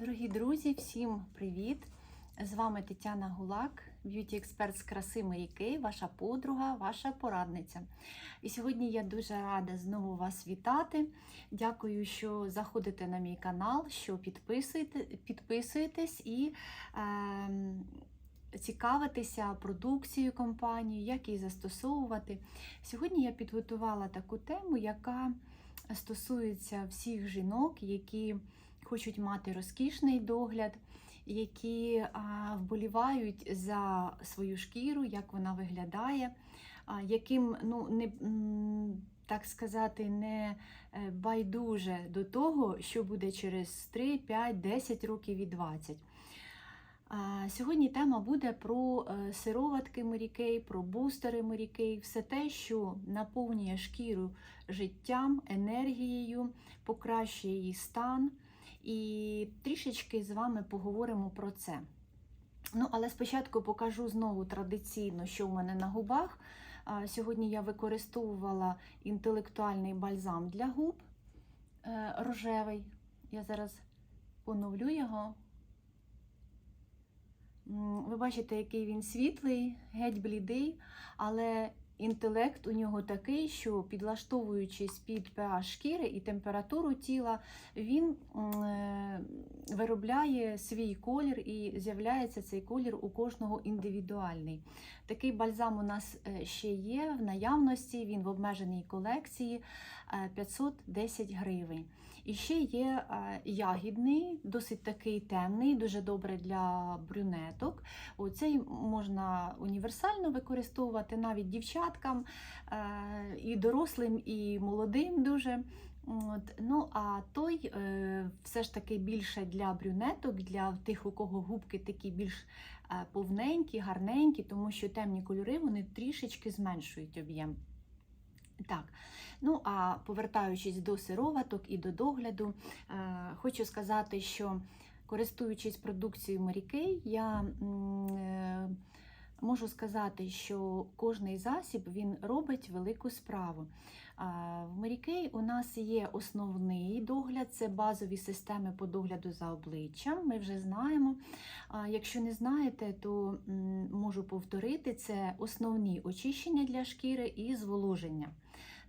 Дорогі друзі, всім привіт! З вами Тетяна Гулак, б'юті-експерт з краси Марікей, ваша подруга, ваша порадниця. І сьогодні я дуже рада знову вас вітати. Дякую, що заходите на мій канал, що підписуєте, підписуєтесь і е, цікавитеся продукцією компанії, як її застосовувати. Сьогодні я підготувала таку тему, яка стосується всіх жінок, які хочуть мати розкішний догляд, які вболівають за свою шкіру, як вона виглядає, яким, ну, не, так сказати, не е, байдуже до того, що буде через 3, 5, 10 років і 20. Сьогодні тема буде про е, сироватки Морікей, про бустери Морікей, все те, що наповнює шкіру життям, енергією, покращує її стан. І трішечки з вами поговоримо про це. Ну, але спочатку покажу знову традиційно, що в мене на губах. Сьогодні я використовувала інтелектуальний бальзам для губ е, рожевий. Я зараз поновлю його. Ви бачите, який він світлий, геть блідий, але інтелект у нього такий, що підлаштовуючись під pH шкіри і температуру тіла, він е, виробляє свій колір і з'являється цей колір у кожного індивідуальний. Такий бальзам у нас е, ще є в наявності, він в обмеженій колекції е, 510 гривень. І ще є е, ягідний, досить такий темний, дуже добре для брюнеток. Оцей можна універсально використовувати навіть дівчаткам, е, і дорослим, і молодим дуже. От. Ну, а той е, все ж таки більше для брюнеток, для тих, у кого губки такі більш е, повненькі, гарненькі, тому що темні кольори вони трішечки зменшують об'єм. Так, ну а повертаючись до сироваток і до догляду, е, хочу сказати, що користуючись продукцією Марікей, я е, можу сказати, що кожний засіб він робить велику справу. В Марікей у нас є основний догляд, це базові системи по догляду за обличчям. Ми вже знаємо. Якщо не знаєте, то можу повторити: це основні очищення для шкіри і зволоження.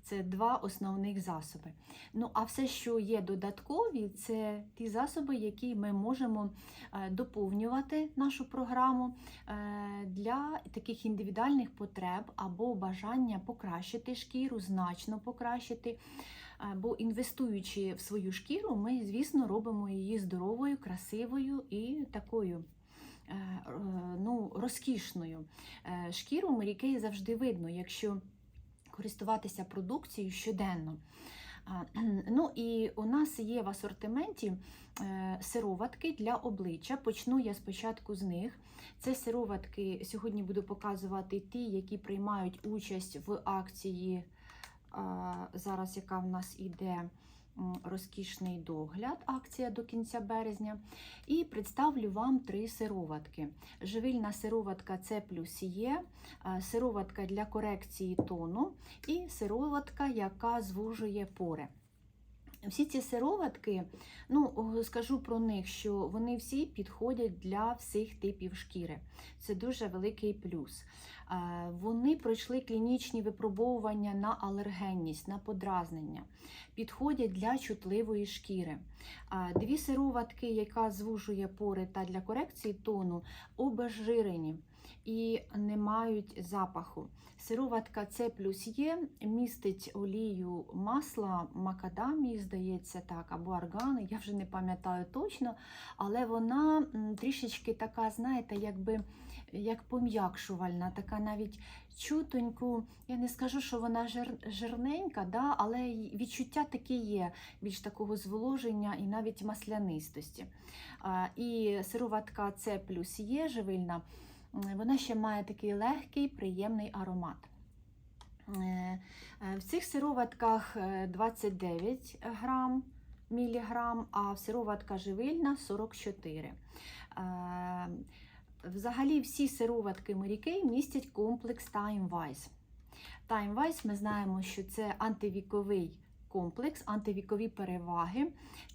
Це два основних засоби. Ну, а все, що є додаткові, це ті засоби, які ми можемо е, доповнювати нашу програму е, для таких індивідуальних потреб або бажання покращити шкіру, значно покращити. Е, Бо інвестуючи в свою шкіру, ми, звісно, робимо її здоровою, красивою і такою. Ну, розкішною. Шкіру Марікей завжди видно, якщо користуватися продукцією щоденно. Ну і у нас є в асортименті е, сироватки для обличчя. Почну я спочатку з них. Це сироватки, сьогодні буду показувати ті, які приймають участь в акції. Зараз яка в нас іде розкішний догляд, акція до кінця березня. І представлю вам три сироватки. Живильна сироватка C плюс Є, сироватка для корекції тону і сироватка, яка звужує пори. Всі ці сироватки, ну скажу про них, що вони всі підходять для всіх типів шкіри. Це дуже великий плюс. Вони пройшли клінічні випробовування на алергенність, на подразнення, підходять для чутливої шкіри. Дві сироватки, яка звужує пори та для корекції тону, обезжирені і не мають запаху. Сироватка С плюс Є містить олію масла макадамії, здається, так, або аргани, я вже не пам'ятаю точно, але вона трішечки така, знаєте, якби як пом'якшувальна, така навіть чутоньку. Я не скажу, що вона жир, жирненька, да, але відчуття таке є, більш такого зволоження і навіть маслянистості. А, І сироватка С плюс Є живильна. Вона ще має такий легкий, приємний аромат. Е, е, В цих сироватках е, 29 грам, міліграм, а в сироватка живильна 44. Е, Взагалі всі сироватки Марікей містять комплекс Time Wise. Time Wise ми знаємо, що це антивіковий комплекс, антивікові переваги.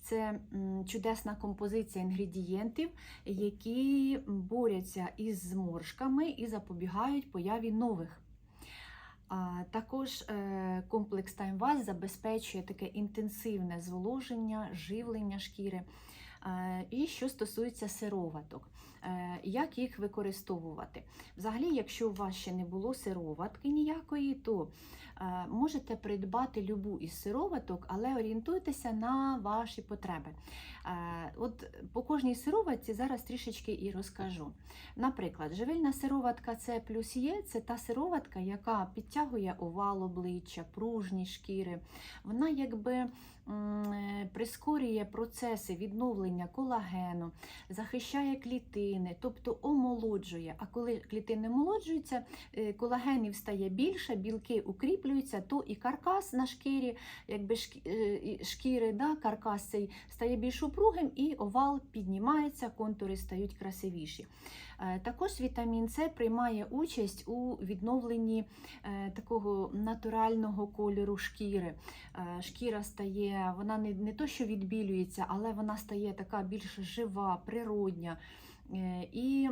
Це чудесна композиція інгредієнтів, які борються із зморшками і запобігають появі нових. Також е, комплекс Таймваз забезпечує таке інтенсивне зволоження, живлення шкіри. Е, І що стосується сироваток, е, як їх використовувати? Взагалі, якщо у вас ще не було сироватки ніякої, то е, можете придбати любу із сироваток, але орієнтуйтеся на ваші потреби. От по кожній сироватці зараз трішечки і розкажу. Наприклад, живильна сироватка це плюс є, це та сироватка, яка підтягує овал обличчя, пружні шкіри. Вона якби прискорює процеси відновлення колагену, захищає клітини, тобто омолоджує. А коли клітини омолоджуються, е, колагенів стає більше, білки укріплюються, то і каркас на шкірі, якби е, шкіри, да, каркас цей стає більш упругим, і овал піднімається, контури стають красивіші. Е, Також вітамін С приймає участь у відновленні е, такого натурального кольору шкіри. Е, Шкіра стає, вона не, не то, що відбілюється, але вона стає така більш жива, природня. І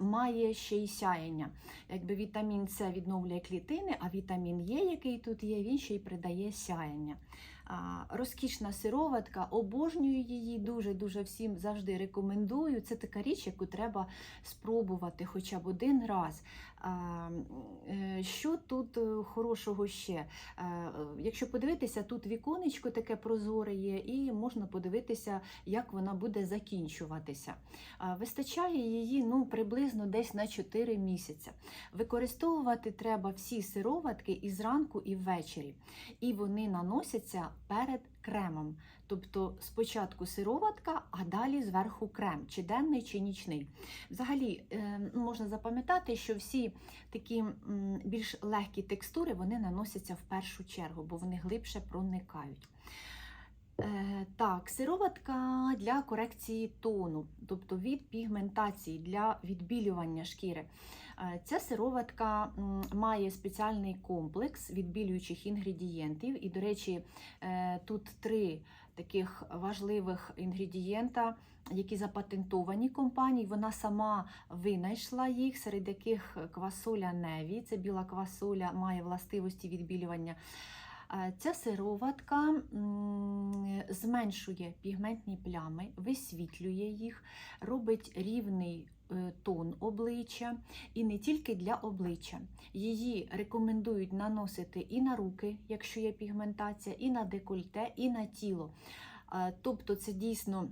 Має ще й сяєння. Якби вітамін С відновлює клітини, а вітамін Е, який тут є, він ще й придає сяєння. Розкішна сироватка, обожнюю її дуже-дуже всім завжди рекомендую. Це така річ, яку треба спробувати хоча б один раз. Е, Що тут е, хорошого ще? Е, Якщо подивитися, тут віконечко таке прозоре є, і можна подивитися, як вона буде закінчуватися. Вистачає її ну, приблизно десь на 4 місяці. Використовувати треба всі сироватки і зранку, і ввечері. І вони наносяться перед кремом. Тобто спочатку сироватка, а далі зверху крем, чи денний, чи нічний. Взагалі е, можна запам'ятати, що всі такі більш легкі текстури вони наносяться в першу чергу, бо вони глибше проникають. Е, Так, сироватка для корекції тону, тобто від пігментації для відбілювання шкіри. Е, Ця сироватка має спеціальний комплекс відбілюючих інгредієнтів. І, до речі, е, тут три таких важливих інгредієнта, які запатентовані компанії. Вона сама винайшла їх, серед яких квасоля Неві. Це біла квасоля, має властивості відбілювання. Е, Ця сироватка зменшує пігментні плями, висвітлює їх, робить рівний тон обличчя і не тільки для обличчя. Її рекомендують наносити і на руки, якщо є пігментація, і на декольте, і на тіло. Е, Тобто це дійсно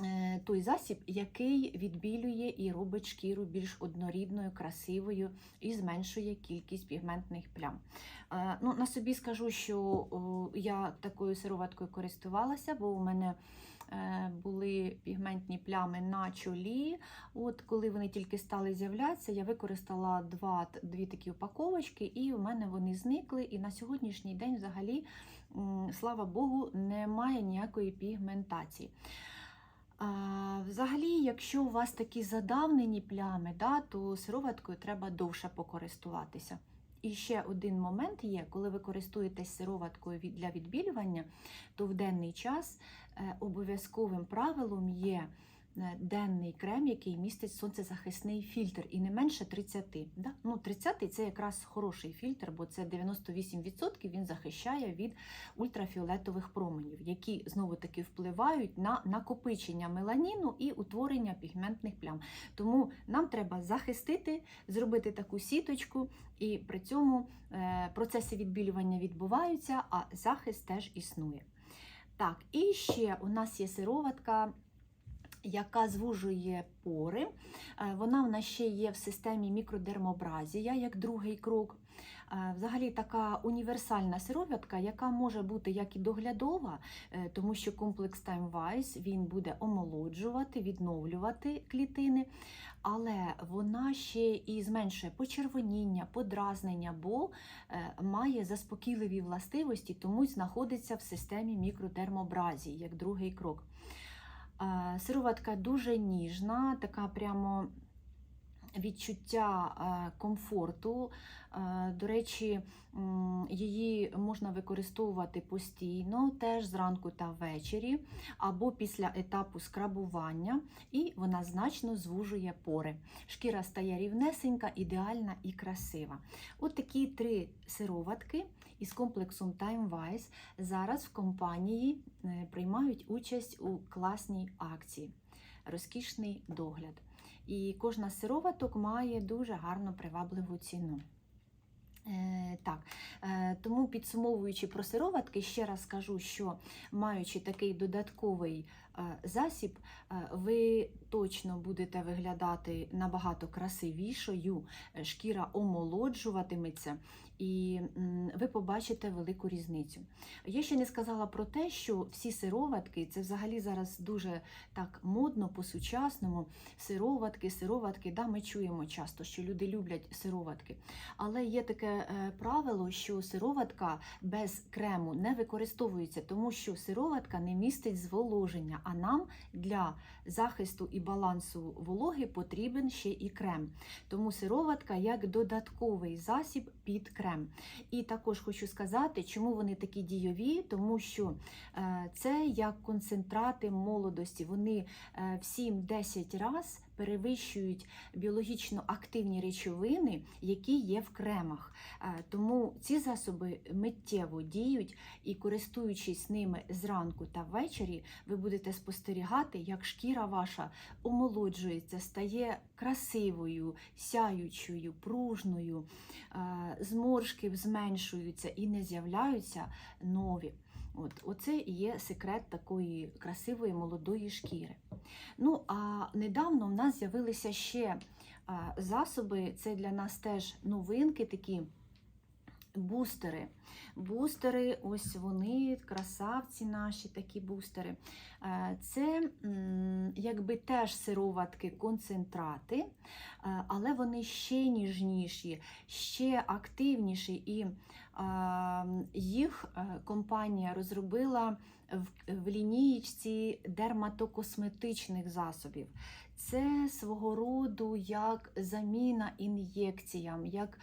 е, той засіб, який відбілює і робить шкіру більш однорідною, красивою і зменшує кількість пігментних плям. Е, Ну, на собі скажу, що я такою сироваткою користувалася, бо у мене е, були пігментні плями на чолі. От коли вони тільки стали з'являтися, я використала два, дві такі упаковочки, і у мене вони зникли. І на сьогоднішній день, взагалі, слава Богу, немає ніякої пігментації. Взагалі, якщо у вас такі задавнені плями, да, то сироваткою треба довше покористуватися. І ще один момент є, коли ви користуєтесь сироваткою для відбілювання, то в денний час е, обов'язковим правилом є денний крем, який містить сонцезахисний фільтр, і не менше 30. Да? Ну, 30 це якраз хороший фільтр, бо це 98% він захищає від ультрафіолетових променів, які знову таки впливають на накопичення меланіну і утворення пігментних плям. Тому нам треба захистити, зробити таку сіточку, і при цьому е, процеси відбілювання відбуваються, а захист теж існує. Так, і ще у нас є сироватка. Яка звужує пори. Е, Вона в нас ще є в системі мікродермобразія, як другий крок. Е, Взагалі така універсальна сироватка, яка може бути як і доглядова, е, тому що комплекс TimeWise він буде омолоджувати, відновлювати клітини, але вона ще і зменшує почервоніння, подразнення, бо має заспокійливі властивості, тому знаходиться в системі мікродермобразії, як другий крок. Е, Сироватка дуже ніжна, така прямо відчуття е, комфорту. Е, До речі, її можна використовувати постійно, теж зранку та ввечері, або після етапу скрабування, і вона значно звужує пори. Шкіра стає рівнесенька, ідеальна і красива. От такі три сироватки із комплексом Time Wise зараз в компанії е, приймають участь у класній акції. Розкішний догляд. І кожна з сироваток має дуже гарно привабливу ціну. Е, так, е, тому підсумовуючи про сироватки, ще раз скажу, що маючи такий додатковий засіб, е, ви точно будете виглядати набагато красивішою, е, шкіра омолоджуватиметься, і ви побачите велику різницю. Я ще не сказала про те, що всі сироватки це взагалі зараз дуже так модно по-сучасному. Сироватки, сироватки, да, ми чуємо часто, що люди люблять сироватки. Але є таке е, правило, що сироватка без крему не використовується, тому що сироватка не містить зволоження, а нам для захисту і балансу вологи потрібен ще і крем. Тому сироватка як додатковий засіб під крем. І також хочу сказати, чому вони такі дійові, тому що е, це як концентрати молодості. Вони е, в 7-10 раз перевищують біологічно активні речовини, які є в кремах. Е, Тому ці засоби миттєво діють і, користуючись ними зранку та ввечері, ви будете спостерігати, як шкіра ваша омолоджується, стає красивою, сяючою, пружною, е, зморшки зменшуються і не з'являються нові. От, Оце і є секрет такої красивої молодої шкіри. Ну, а недавно в нас з'явилися ще засоби, це для нас теж новинки такі. Бустери. Бустери, ось вони, красавці наші такі бустери. Е, Це якби теж сироватки, концентрати, е, але вони ще ніжніші, ще активніші. І е, їх компанія розробила в лінієчці дерматокосметичних засобів. Це свого роду як заміна ін'єкціям. Як,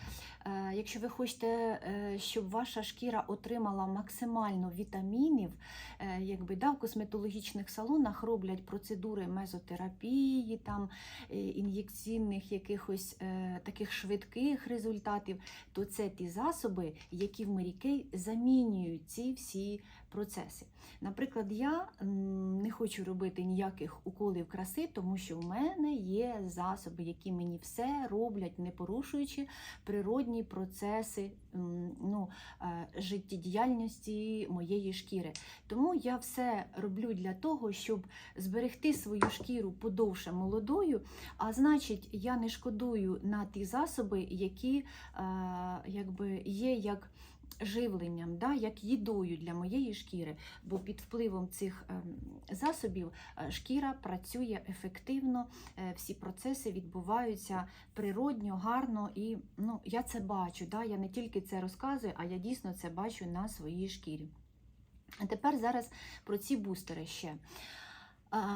е, якщо ви хочете, е, щоб ваша шкіра отримала максимально вітамінів, е, якби да, в косметологічних салонах роблять процедури мезотерапії, там, е, ін'єкційних якихось е, таких швидких результатів, то це ті засоби, які в Mary замінюють ці всі процеси. Наприклад, я не хочу робити ніяких уколів краси, тому що в мене є засоби, які мені все роблять, не порушуючи природні процеси ну, е, життєдіяльності моєї шкіри. Тому я все роблю для того, щоб зберегти свою шкіру подовше молодою, а значить, я не шкодую на ті засоби, які е, якби є як живленням, да, як їдою для моєї шкіри, бо під впливом цих ем, засобів е, шкіра працює ефективно, е, всі процеси відбуваються природньо, гарно і ну, я це бачу. Да, я не тільки це розказую, а я дійсно це бачу на своїй шкірі. А тепер зараз про ці бустери ще.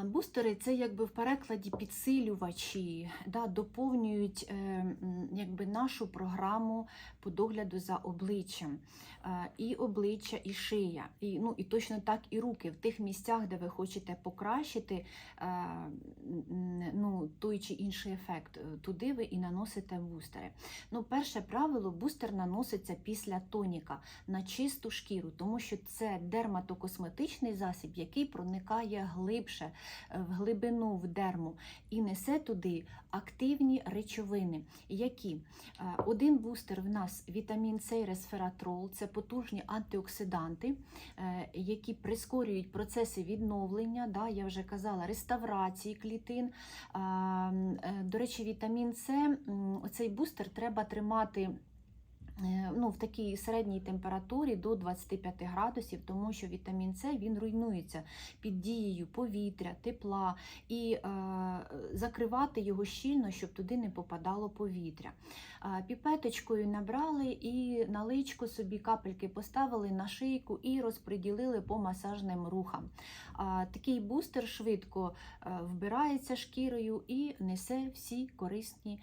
Бустери це якби в перекладі підсилювачі, да, доповнюють е, якби нашу програму по догляду за обличчям. Е, і обличчя, і шия. І, ну, і точно так і руки в тих місцях, де ви хочете покращити е, ну, той чи інший ефект. е, Туди ви і наносите бустери. Ну, перше правило, бустер наноситься після тоніка на чисту шкіру, тому що це дерматокосметичний засіб, який проникає глибше в глибину в дерму і несе туди активні речовини, які один бустер в нас вітамін С і ресфератрол це потужні антиоксиданти, е, які прискорюють процеси відновлення. Да, я вже казала, реставрації клітин. Е, До речі, вітамін С, цей бустер треба тримати. Е, ну, в такій середній температурі до 25 градусів, тому що вітамін С він руйнується під дією повітря, тепла і е, закривати його щільно, щоб туди не попадало повітря. Е, піпеточкою набрали і на личко собі капельки поставили на шийку і розподілили по масажним рухам. Е, такий бустер швидко вбирається шкірою і несе всі корисні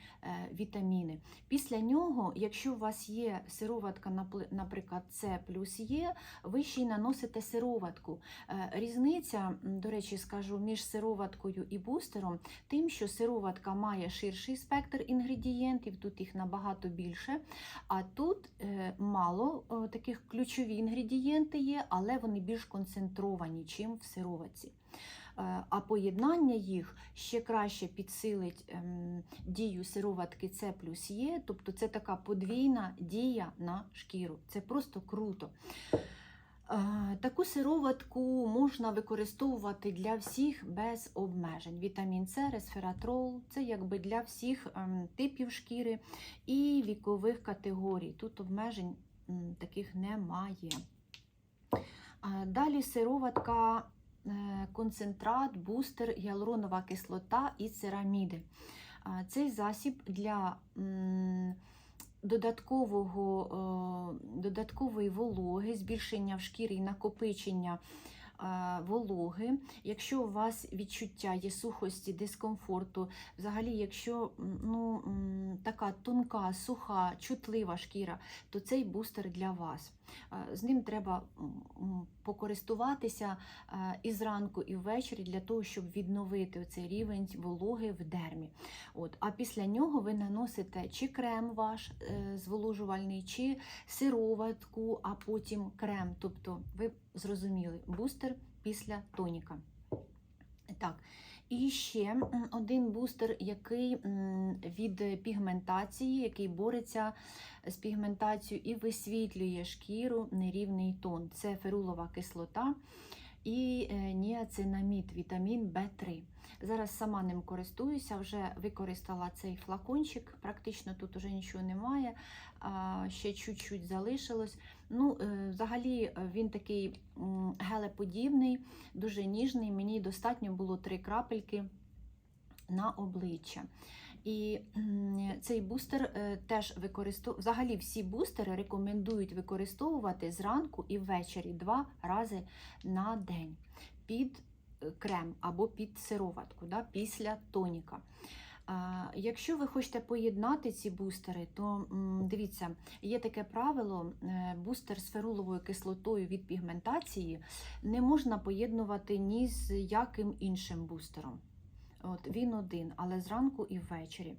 вітаміни. Після нього, якщо у вас є сироватка, наприклад, С плюс Є, ви ще й наносите сироватку. Е, Різниця, до речі, скажу, між сироваткою і бустером, тим, що сироватка має ширший спектр інгредієнтів, тут їх набагато більше. А тут е, мало таких ключові інгредієнти є, але вони більш концентровані, чим в сироватці. Е, А поєднання їх ще краще підсилить ем, дію сироватки С плюс Є, тобто це така подвійна дія на шкіру. Це просто круто. Е, Таку сироватку можна використовувати для всіх без обмежень. Вітамін С, ресвератрол це якби для всіх ем, типів шкіри і вікових категорій. Тут обмежень таких немає. Далі сироватка, е, концентрат, бустер, гіалуронова кислота і цераміди. Цей засіб для додаткового, е, додаткової вологи, збільшення в шкірі і накопичення е, вологи. Якщо у вас відчуття є сухості, дискомфорту, взагалі, якщо ну, така тонка, суха, чутлива шкіра, то цей бустер для вас. Е, З ним треба покористуватися е, і зранку, і ввечері для того, щоб відновити цей рівень вологи в дермі. От. А після нього ви наносите чи крем ваш е, зволожувальний, чи сироватку, а потім крем. Тобто, ви зрозуміли, бустер після тоніка. Так. І ще один бустер, який від пігментації, який бореться з пігментацією і висвітлює шкіру нерівний тон. Це ферулова кислота і е, ніацинамід, вітамін В3. Зараз сама ним користуюся, вже використала цей флакончик, практично тут уже нічого немає, ще чуть-чуть залишилось. Ну, е, Взагалі е, він такий гелеподібний, дуже ніжний. Мені достатньо було три крапельки на обличчя. І цей бустер е, теж використовує. Взагалі всі бустери рекомендують використовувати зранку і ввечері два рази на день під е, крем або під сироватку да, після тоніка. Якщо ви хочете поєднати ці бустери, то дивіться, є таке правило: е, бустер з феруловою кислотою від пігментації не можна поєднувати ні з яким іншим бустером. От, він один, але зранку і ввечері.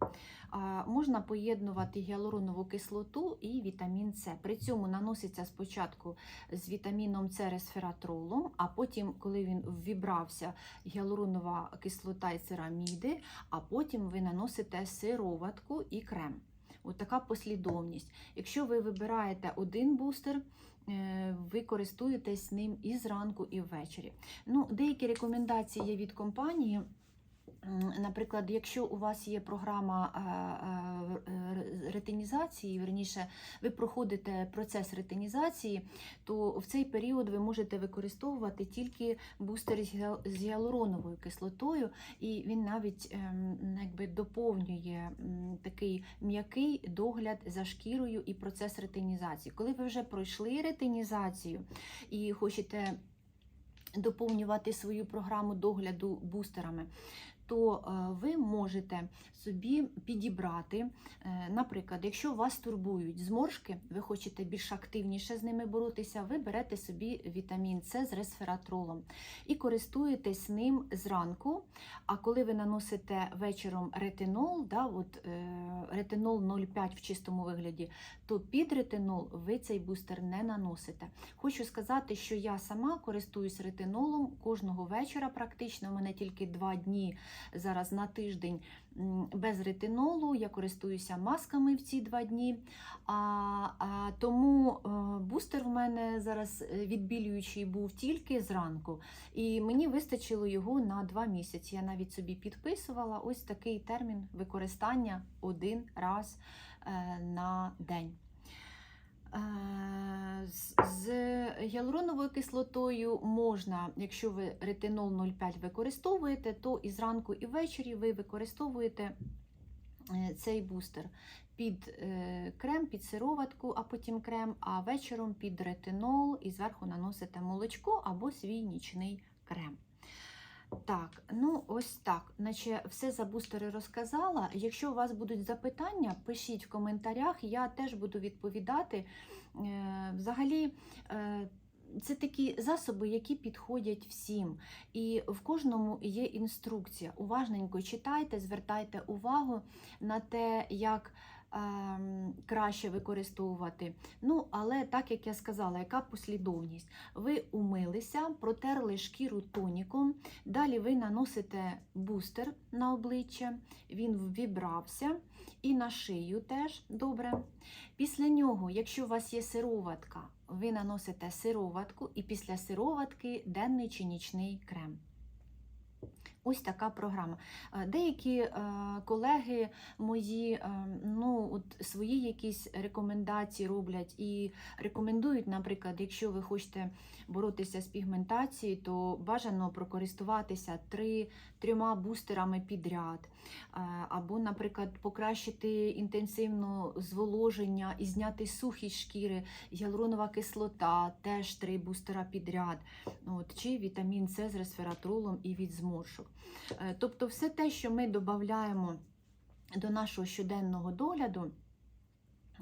А, можна поєднувати гіалуронову кислоту і вітамін С. При цьому наноситься спочатку з вітаміном С ресфератролом, а потім, коли він ввібрався, гіалуронова кислота і цераміди, а потім ви наносите сироватку і крем. От така послідовність. Якщо ви вибираєте один бустер, е, ви користуєтесь ним і зранку, і ввечері. Ну, деякі рекомендації є від компанії. Наприклад, якщо у вас є програма е, ре- ретинізації, верніше, ви проходите процес ретинізації, то в цей період ви можете використовувати тільки бустер з гіа- гіалуроновою кислотою, і він навіть ем, якби доповнює такий м'який догляд за шкірою і процес ретинізації. Коли ви вже пройшли ретинізацію і хочете доповнювати свою програму догляду бустерами, то е, ви можете собі підібрати, е, наприклад, якщо вас турбують зморшки, ви хочете більш активніше з ними боротися, ви берете собі вітамін С з ресфератролом і користуєтесь ним зранку. А коли ви наносите вечором ретинол, да, от, е, ретинол 0,5 в чистому вигляді, то під ретинол ви цей бустер не наносите. Хочу сказати, що я сама користуюсь ретинолом кожного вечора. Практично у мене тільки два дні зараз на тиждень без ретинолу. Я користуюся масками в ці два дні. А, а, тому е, бустер в мене зараз е, відбілюючий був тільки зранку. І мені вистачило його на два місяці. Я навіть собі підписувала ось такий термін використання один раз на день. Е, З, гіалуроновою кислотою можна, якщо ви ретинол 0,5 використовуєте, то і зранку, і ввечері ви використовуєте е, цей бустер під е, крем, під сироватку, а потім крем, а вечором під ретинол і зверху наносите молочко або свій нічний крем. Так, ну ось так. Наче все за бустери розказала. Якщо у вас будуть запитання, пишіть в коментарях, я теж буду відповідати. Е, Взагалі, е, це такі засоби, які підходять всім. І в кожному є інструкція. Уважненько читайте, звертайте увагу на те, як краще використовувати. Ну, але так як я сказала, яка послідовність? Ви умилися, протерли шкіру тоніком, далі ви наносите бустер на обличчя, він ввібрався і на шию теж добре. Після нього, якщо у вас є сироватка, ви наносите сироватку і після сироватки денний чи нічний крем. Ось така програма. Е, Деякі е, колеги мої е, ну, от свої якісь рекомендації роблять і рекомендують, наприклад, якщо ви хочете боротися з пігментацією, то бажано прокористуватися три, трьома бустерами підряд. Е, Або, наприклад, покращити інтенсивно зволоження і зняти сухість шкіри, гіалуронова кислота, теж три бустера підряд. От, чи вітамін С з ресвератролом і від зморшок. Е, Тобто, все те, що ми додаємо до нашого щоденного догляду,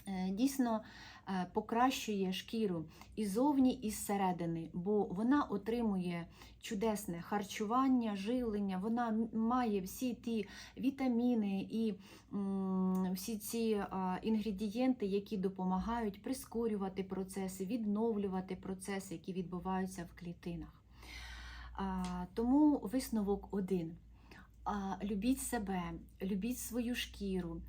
е, дійсно е, покращує шкіру і зовні, і зсередини, бо вона отримує чудесне харчування, живлення, вона має всі ті вітаміни і всі ці інгредієнти, які допомагають прискорювати процеси, відновлювати процеси, які відбуваються в клітинах. Тому висновок один. Любіть себе, любіть свою шкіру,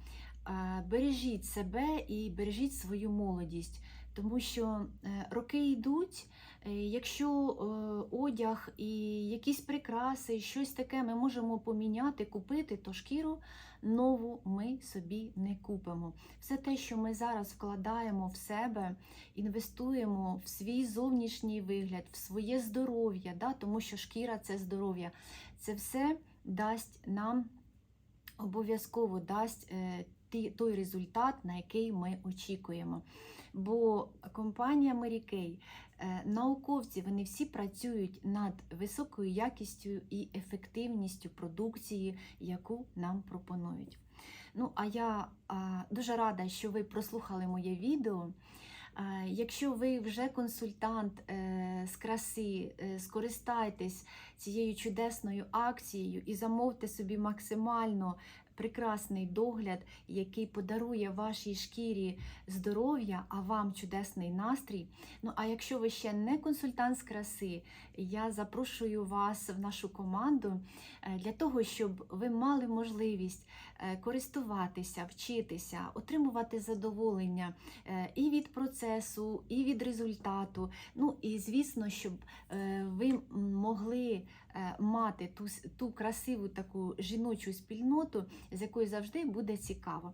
бережіть себе і бережіть свою молодість, тому що е, роки йдуть. е, Якщо е, одяг і якісь прикраси, щось таке ми можемо поміняти, купити, то шкіру нову ми собі не купимо. Все те, що ми зараз вкладаємо в себе, інвестуємо в свій зовнішній вигляд, в своє здоров'я, да, тому що шкіра це здоров'я. Це все дасть нам обов'язково дасть е, той результат, на який ми очікуємо. Бо компанія е, науковці, вони всі працюють над високою якістю і ефективністю продукції, яку нам пропонують. Ну, а я дуже рада, що ви прослухали моє відео. Якщо ви вже консультант е, з краси, е, скористайтесь цією чудесною акцією і замовте собі максимально прекрасний догляд, який подарує вашій шкірі здоров'я, а вам чудесний настрій. Ну а якщо ви ще не консультант з краси, я запрошую вас в нашу команду е, для того, щоб ви мали можливість е, користуватися, вчитися, отримувати задоволення е, і від процесу, і від результату. Ну і звісно, щоб ви могли мати ту, ту красиву таку жіночу спільноту, з якою завжди буде цікаво.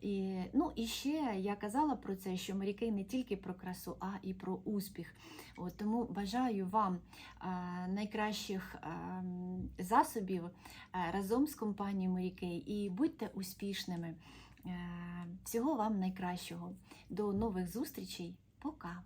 І, ну і ще я казала про це, що Марікей не тільки про красу, а і про успіх. От, тому бажаю вам е, найкращих е, засобів е, разом з компанією Марікей і будьте успішними. Е, всього вам найкращого. До нових зустрічей. Пока!